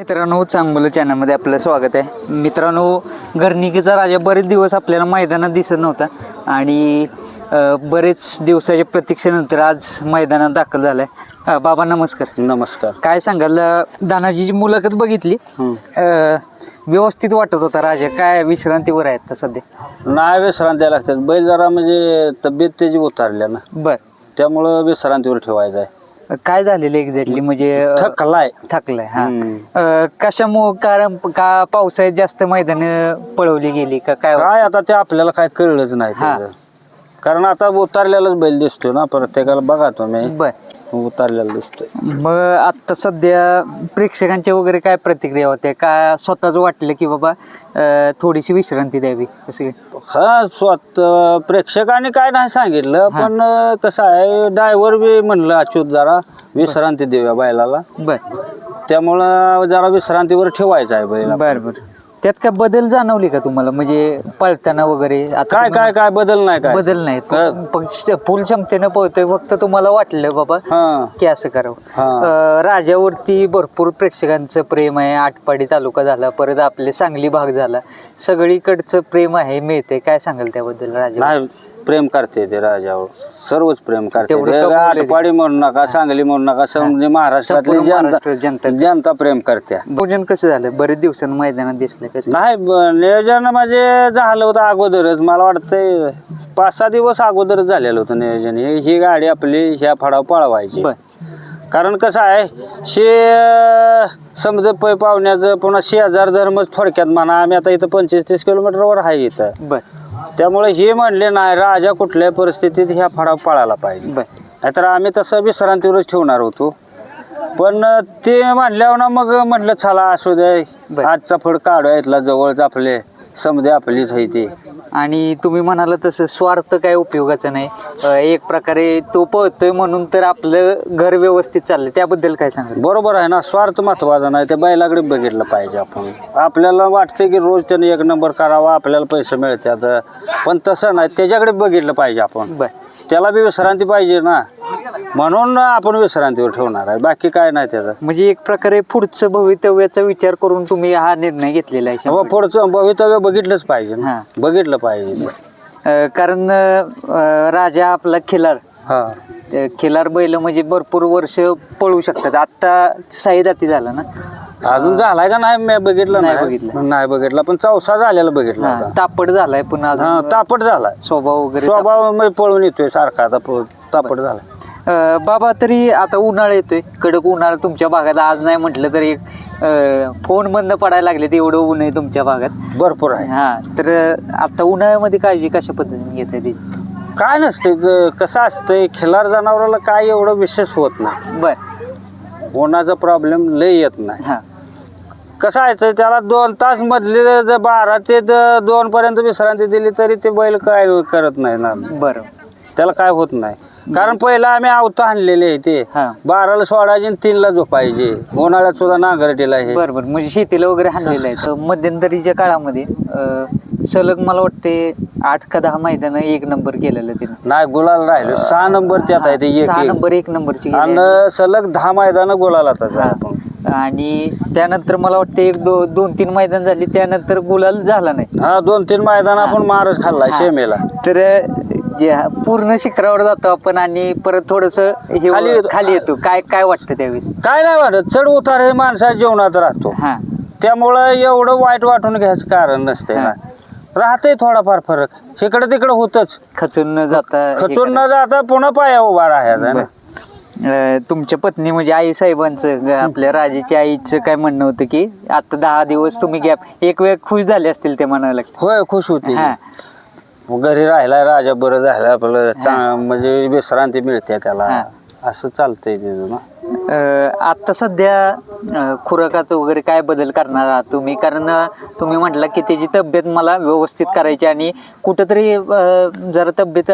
मित्रांनो चांगलं चॅनलमध्ये आपलं स्वागत आहे. मित्रांनो घरनिकीचा राजा बरेच दिवस आपल्याला मैदानात दिसत नव्हता आणि बरेच दिवसाच्या प्रतीक्षेनंतर आज मैदानात दाखल झालाय. अं, बाबा नमस्कार. नमस्कार. काय सांगाल दानाजीची मुलाखत बघितली. व्यवस्थित वाटत होता राजा. काय विश्रांतीवर आहेत सध्या? नाही विश्रांती लागतात. बैल जरा म्हणजे तब्येत त्याची उतारल्या ना. बर. त्यामुळं विश्रांतीवर ठेवायचं आहे. काय झालेलं एक्झॅक्टली म्हणजे थकलाय. थकलाय हा. कशामुळं कारण का पावसाळ्यात जास्त मैदान पळवली गेली का काय? काय आता ते आपल्याला काय कळलंच नाही. कारण आता उतारलेलाच बैल दिसतोय ना प्रत्येकाला बघा तुम्ही. बर. उतारलेला दिसतोय. मग आता सध्या प्रेक्षकांच्या वगैरे काय प्रतिक्रिया होत्या? का स्वतःच वाटलं की बाबा अं, थोडीशी विश्रांती द्यावी कसं काय? हा स्वतः प्रेक्षकांनी काय नाही सांगितलं पण अं, कसं आहे ड्रायव्हर बी म्हणलं अच्युत जरा विश्रांती देऊया बैलाला. बर. त्यामुळं जरा विश्रांतीवर ठेवायचं आहे बैल बर बर. त्यात काय बदल जाणवली का तुम्हाला? म्हणजे पळताना वगैरे आता काय तुम्ही- काय काय बदल नाही काय? बदल नाही फुल क्षमतेनं पळतोय फक्त तुम्हाला वाटलं बाबा हा. की असं करावं. हा. अं, राजावरती भरपूर प्रेक्षकांचं प्रेम आहे. आटपाडी तालुका झाला परत आपले सांगली भाग झाला. सगळीकडचं प्रेम आहे मिळते काय सांगाल त्याबद्दल राजा नाही प्रेम करते ते राजावर. सर्वच प्रेम करते. तेवढं ते कबूल आहे ते. आटपाडी म्हणू नका सांगली म्हणू नका समजे महाराष्ट्रातली संपूर्ण महाराष्ट्र जनता. जनता. प्रेम करते. भोजन कसं झालं? बरेच दिवसांनी मैदानात दिसलं कसं? नाही ब- नियोजन म्हणजे झालं होतं अगोदरच. मला वाटतंय पाच सहा दिवस अगोदरच झालेलं होतं नियोजन. ही ही गाडी आपली ह्या फडाव पळवायची. बर. कारण कसं आहे शे समजा पै पाहुण्याचं पुन्हा शेजार धर्मच थोडक्यात म्हणा आम्ही आता इथं पंचवीस तीस किलोमीटरवर आहे इथं. बर. त्यामुळे हे म्हणले नाही राजा कुठल्याही परिस्थितीत ह्या फडाव पळायला पाहिजे. नाहीतर आम्ही तसं विश्रांतीवरच ठेवणार होतो. पण ते म्हणल्यावर ना मग म्हटलं चला असू दे. आजचा फड काढूया इथला जवळच आपले समजे आपलीच आहे ते आणि तुम्ही म्हणाला तसं स्वार्थ काय उपयोगाचा नाही. अं, एक प्रकारे तो पळतोय म्हणून तर आपलं घर व्यवस्थित चाललंय. त्याबद्दल काय सांगाल? बरोबर आहे ना स्वार्थ महत्त्वाचा नाही त्या बैलाकडे बघितलं पाहिजे आपण. आपल्याला वाटते की रोज त्याने एक नंबर करावा आपल्याला पैसे मिळतात. पण तसं नाही त्याच्याकडे बघितलं पाहिजे आपण. बर. त्याला बी विश्रांती पाहिजे ना. म्हणून आपण विश्रांतीवर ठेवणार आहे. बाकी काय नाही त्याचं. म्हणजे एक प्रकारे पुढचं भवितव्याचा विचार करून तुम्ही हा निर्णय घेतलेला आहे मग पुढचं भवितव्य बघितलंच पाहिजे ना. हा. बघितलं पाहिजे. अं, कारण अं, राजा आपला खिलार. हा. ते खिलार बैल म्हणजे भरपूर वर्ष पळू शकतात. आत्ता साई जाती झाला ना. अजून झालाय का नाही? मी बघितलं नाही बघितलं. नाही बघितलं. पण चौसा झालेला बघितला होता. तापड झालाय पण हा अजून तापट झालाय. स्वभाव वगैरे स्वभावमध्ये पळून येतोय सारखा आता प- तापट झाला अं, बाबा तरी आता उन्हाळा येतोय. कडक उन्हाळा तुमच्या भागात. आज नाही म्हटलं तरी एक फोन बंद पडायला लागले एवढं ऊन आहे तुमच्या भागात. भरपूर आहे. हा तर आता उन्हाळ्यामध्ये काळजी कशा पद्धतीने घेत आहे त्याची? काय नसते कसं असतंय खिलार जनावराला काय एवढं विशेष होत नाही. बर. उन्हाचा प्रॉब्लेम लय येत नाही. हा. कसं आहे ते त्याला दोन तास मधले ज- बारा ते द- दोन पर्यंत विश्रांती दिली तरी ते बैल काय करत नाही ना. बरं. त्याला काय होत नाही. कारण पहिला आम्ही आवता आणलेले आहे ते. हा. बाराला सोडायचे आणि तीनला झोपायचे. उन्हाळ्यात सुद्धा नांगरटीला हे. बरं बरं. म्हणजे शेतीला वगैरे हाणलेलं आहे. तर मध्यंतरीच्या काळामध्ये अं, सलग मला वाटते आठ का दहा मैदान एक नंबर केलेलं तिने. नाही गुलाल राहिलं. सहा नंबर त्यात आहे ते एक सहा एक. नंबर एक नंबरची गेली आहे. आणि सलग दहा मैदान गुलाल आता हा. आणि त्यानंतर मला वाटतं एक दो दोन तीन मैदान झाली त्यानंतर गुलाल झाला नाही. हा दोन तीन मैदान आपण मारच खाल्ला शेमेला. तर जे पूर्ण शिखरावर जातो आपण आणि परत थोडस हे खाली येतो. खाली येतो. काय काय वाटतं त्यावेळेस? काय नाही वाटत. चढ उतार हे माणसा जेवणात राहतो. हा. त्यामुळं एवढं वाईट वाटून घ्यायचं कारण नसते ना. राहतंय थोडाफार फरक. इकडे तिकडे होतच. खचून न जाता हे खचून न जाता पुन्हा पाया उभा राहायचा ना. अं, तुमच्या पत्नी म्हणजे आई साहेबांचं आपल्या राजाच्या आईचं काय म्हणणं होतं की आता दहा दिवस तुम्ही गॅप एक वेळ खुश झाले असतील ते म्हणावं लागतं होय खुश होती. हा. घरी राहिलाय राजा बरं झालं आपलं चांग- म्हणजे विश्रांती मिळते त्याला. असं चालतंय तिथं ना. अं, आता सध्या अं, खुराकात वगैरे काय बदल करणार आहात तुम्ही? कारण अं, तुम्ही म्हटलं की त्याची तब्येत मला व्यवस्थित करायची आणि कुठंतरी अं, जरा तब्येत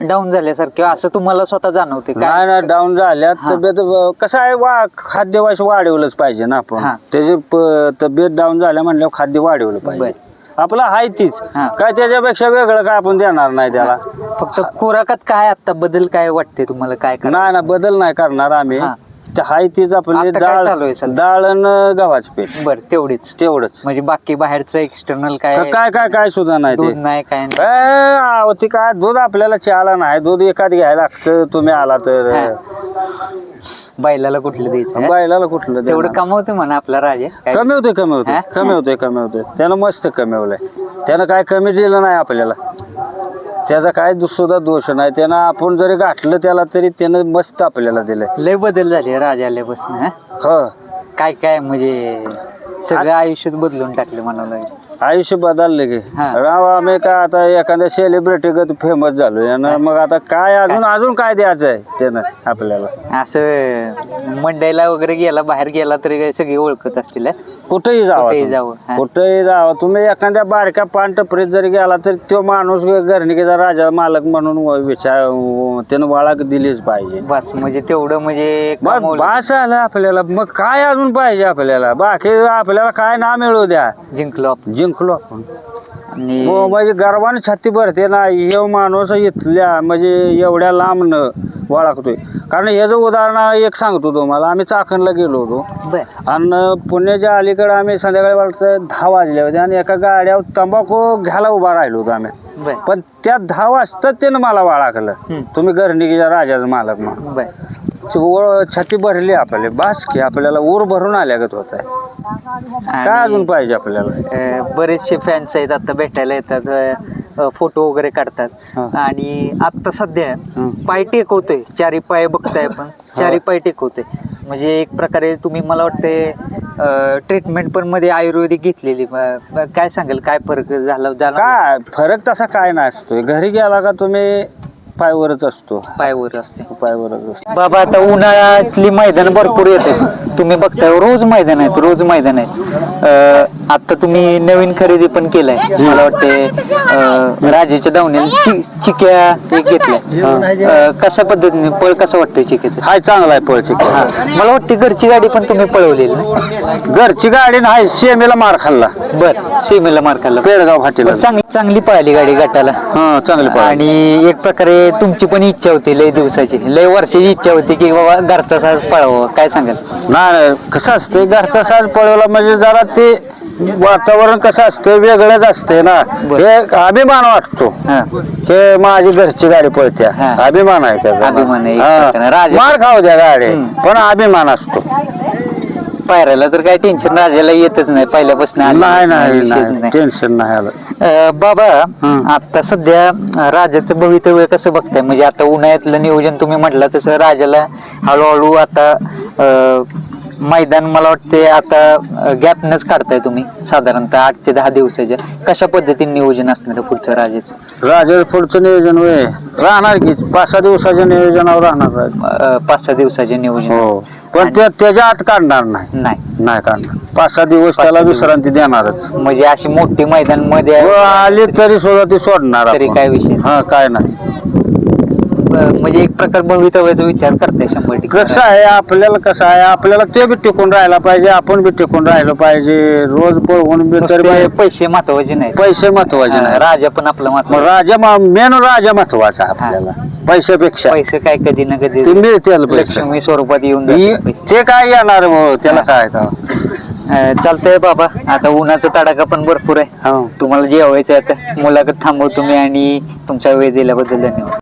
डाऊन झाल्यासारखी असं तुम्हाला स्वतः जाणवते काय नाही ना डाऊन झाल्यात. तब्येत कसं आहे वा खाद्यवाश वाढवलंच पाहिजे ना आपण. हा. त्याची प- तब्येत डाऊन झाल्या म्हणल्यावर खाद्य वाढवलं पाहिजे. आपलं आहे तीच. हा. काय त्याच्यापेक्षा वेगळं काय आपण देणार नाही त्याला. फक्त खुराकात काय आता बदल काय वाटते तुम्हाला? काय नाही ना बदल नाही करणार आम्ही. हा. ते हाय तीच आपली आता काय डाळ चालू आहे सध्या? डाळ आणि गव्हाचं पीठ बर तेवढीच तेवढंच म्हणजे बाकी बाहेरचं एक्सटर्नल काय काय काय काय सुद्धा नाही दूध ते नाही काय नाही ए, आव, ती काय दूध आपल्याला चहाला नाही दूध एखाद घ्यायला लागतं तुम्ही आला तर. बैलाला कुठलं द्यायचं हा? बैलाला कुठलं तेवढं देणार? कमवते म्हणा आपला राजा काय? कमी होते कमी होते हा? कमी होते कमी होते त्यानं मस्त कमवलंय त्यानं काय कमी दिलं नाही आपल्याला त्याचा काय सुद्धा दोष नाही. त्यानं आपण जरी गाठलं त्याला तरी त्यानं मस्त आपल्याला दिलंय. लय बदल झाले राजा आल्यापासून हा? हो. काय काय म्हणजे सगळं आयुष्यच बदलून टाकलं म्हणावं लागेल. आयुष्य बदलले की. हा. राव आम्ही का आता एखाद्या सेलिब्रिटी गत फेमस झालो. यानं मग आता काय? अजून अजून काय द्यायचं आहे त्यानं आपल्याला? असं मंडईला वगैरे गेला बाहेर गेला तरी काय सगळे ओळखत असतील हा? कुठेही जावा कुठेही. जावं, हा. कुठेही जावा. तुम्ही एखाद्या बारक्या पान टपरीत जरी गेला तर तो माणूस घरणिकेचा राजा मालक म्हणून विचार त्यानं वाळा दिलीच पाहिजे. बस म्हणजे तेवढं म्हणजे मग कमावलं. बास आलं आपल्याला. मग काय अजून पाहिजे आपल्याला? बाकी आपल्याला काय ना मिळू द्या. जिंकलो आपण. जिंकलो आपण. आणि हो म्हणजे गर्वाने छाती भरते ना हे माणूस इथल्या म्हणजे एवढ्या लांबनं ओळखतोय कारण ह्याचं उदाहरण एक सांगतो तुम्हाला आम्ही चाकणला गेलो होतो. बर. आणि पुण्याच्या अलीकडे आम्ही संध्याकाळी वाटतं दहा वाजले होते आणि एका गाड्यावर तंबाखू घ्यायला उभा राहिलो होतो आम्ही. बर. पण त्या दहा वाजता त्यानं मला हम्म. तुम्ही घरणिकीच्या राजाचा मालक म्हणून. बर. वर छाती भरली आपल्याला बास की आपल्याला ऊर भरून आल्यागत होत आहे. काय अजून पाहिजे आपल्याला? अं, बरेचसे फॅन्स आहेत आता भेटायला येतात फोटो वगैरे काढतात. आणि आता सध्या. पाय टेकवतोय चारी पाय बघताय आपण चारी पाय टेकवतोय. म्हणजे एक प्रकारे तुम्ही मला वाटते ट्रीटमेंट पण मध्ये आयुर्वेदिक घेतलेली. अं, काय सांगाल काय फरक झाला झाला? काय फरक तसा काय नसतोय. घरी गेला का तुम्ही पायवरच असतो. पायवर असते. पायवरच असतो. बाबा आता उन्हाळ्यातली मैदान भरपूर येते. तुम्ही बघताय रोज मैदान आहेत रोज मैदान आहेत. अं, आता तुम्ही नवीन खरेदी पण केलाय. मला वाटते अं, राजाच्या चि चिक्या एक घेतलाय. कशा पद्धतीने पळ कसं वाटतंय चिक्याचं? हाय चांगला आहे पळची हा. मला वाटते घरची गाडी पण तुम्ही पळवलेली ना? घरची गाडी नाही शेमेला मार खाल्ला. बर. सीमेला मार खाल्ला. पेडगाव फाटीला. चांगली चांगली पळाली गाडी गटाला. हा चांगली पळाली. आणि एक प्रकारे तुमची पण इच्छा होती लय दिवसाची. लय वर्षाची इच्छा होती की बाबा घरचा साज पळावं. काय सांगाल? नाही कसं असते घरचा साज पळवला म्हणजे जरा ते वातावरण कसं असतं वेगळंच असते ना. बरं. हे अभिमान वाटतो. हा. की माझी घरची गाडी पळत्या. हा. अभिमान आहे त्याचा. अभिमान आहे, एक हा. प्रकारे. राजा- मार खाऊ द्या गाडी. हम्म. पण अभिमान असतो. पायऱ्याला तर काय टेन्शन राजाला येतच नाही पहिल्यापासून आलेलं नाही नाही विषयच नाही नाही. टेन्शन नाही आलं अं, बाबा. आता सध्या अं, राजाचं भवितव्य कसं बघताय म्हणजे आता उन्हाळ्यातलं नियोजन तुम्ही म्हटलं तसं राजाला हळूहळू आता अं, मैदान मला वाटते आता गॅपनच काढताय तुम्ही साधारणतः आठ ते दहा दिवसाच्या. कशा पद्धतीने नियोजन असणार आहे पुढचं राजाचं? राजा पुढचं नियोजन होय. राहणार की पाच सहा दिवसाच्या नियोजनावर राहणार राजा. अं, पाच सहा दिवसाचे नियोजन. हो. पण ते त्याच्या आत काढणार नाही. नाही. नाही काढणार. पाच सहा दिवस त्याला दिवस. विश्रांती देणारच. म्हणजे अशी मोठी मैदानमध्ये व आली तरी सुद्धा ती सोडणार तरी आपण. काय विषय? हा काय नाही. म्हणजे एक प्रकार भवितव्याचा विचार करताय शंभर कसं टक्के आहे आपल्याला कसं आहे आपल्याला ते बी टिकून राहायला पाहिजे आपण बी टिकून राहिलं पाहिजे. रोज पळवून बी तरी नुसते पैसे महत्त्वाचे नाही पैसे महत्त्वाचे नाही राजा पण आपला मग महत्त्व राजा मेन राजा महत्त्वाचा आपल्याला पैशापेक्षा. पैसे काय कधी ना कधी ते मिळतील पैसे. लक्ष्मी स्वरूपात येऊन जातात ही- पैसे. ते काय येणार मग त्याला काय अं, चालतंय बाबा आता उन्हाचा तडाखा पण भरपूर आहे. हो. तुम्हाला जेवायचं आहे आता. मुलाखत थांबवतो मी आणि तुमचा वेळ दिल्याबद्दल धन्यवाद.